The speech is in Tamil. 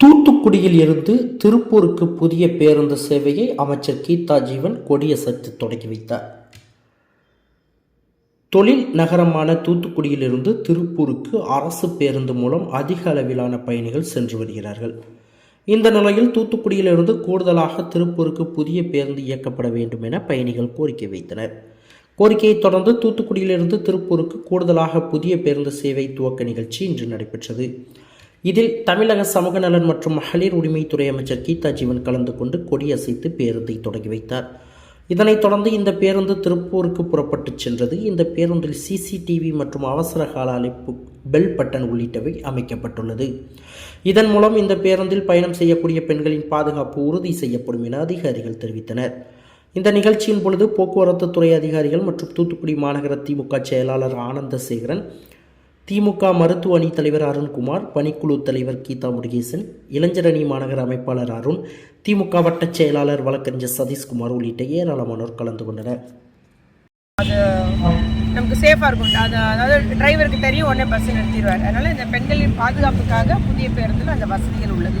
தூத்துக்குடியில் இருந்து திருப்பூருக்கு புதிய பேருந்து சேவையை அமைச்சர் கீதா ஜீவன் கொடியசைத்து தொடங்கி வைத்தார். தொழில் நகரமான தூத்துக்குடியிலிருந்து திருப்பூருக்கு அரசு பேருந்து மூலம் அதிக அளவிலான பயணிகள் சென்று வருகிறார்கள். இந்த நிலையில் தூத்துக்குடியிலிருந்து கூடுதலாக திருப்பூருக்கு புதிய பேருந்து இயக்கப்பட வேண்டும் என பயணிகள் கோரிக்கை வைத்தனர். கோரிக்கையை தொடர்ந்து தூத்துக்குடியிலிருந்து திருப்பூருக்கு கூடுதலாக புதிய பேருந்து சேவை துவக்க நிகழ்ச்சி இன்று நடைபெற்றது. இதில் தமிழக சமூக நலன் மற்றும் மகளிர் உரிமைத்துறை அமைச்சர் கீதா ஜீவன் கலந்து கொண்டு கொடியசைத்து பேருந்தை தொடங்கி வைத்தார். இதனைத் தொடர்ந்து இந்த பேருந்து திருப்பூருக்கு புறப்பட்டுச் சென்றது. இந்த பேருந்தில் சிசிடிவி மற்றும் அவசர கால அழைப்பு பெல் பட்டன் உள்ளிட்டவை அமைக்கப்பட்டுள்ளது. இதன் மூலம் இந்த பேருந்தில் பயணம் செய்யக்கூடிய பெண்களின் பாதுகாப்பு உறுதி செய்யப்படும் என அதிகாரிகள் தெரிவித்தனர். இந்த நிகழ்ச்சியின் பொழுது போக்குவரத்து துறை அதிகாரிகள் மற்றும் தூத்துக்குடி மாநகர திமுக செயலாளர் ஆனந்தசேகரன் திமுக மருத்துவ அணி தலைவர் அருண்குமார் பணிக்குழு தலைவர் கீதா முருகேசன் இளைஞர் அணி மாநகர அமைப்பாளர் அருண் திமுக வட்ட செயலாளர் வழக்கறிஞர் சதீஷ்குமார் உள்ளிட்ட ஏராளமானோர் கலந்து கொண்டனர். நமக்கு சேஃபாக இருக்கும். அது அதாவது டிரைவருக்கு தெரியும் உடனே பஸ் நிறுத்திடுவார். அதனால் இந்த பெண்களின் பாதுகாப்புக்காக புதிய பேருந்தில் அந்த வசதிகள் உள்ளது.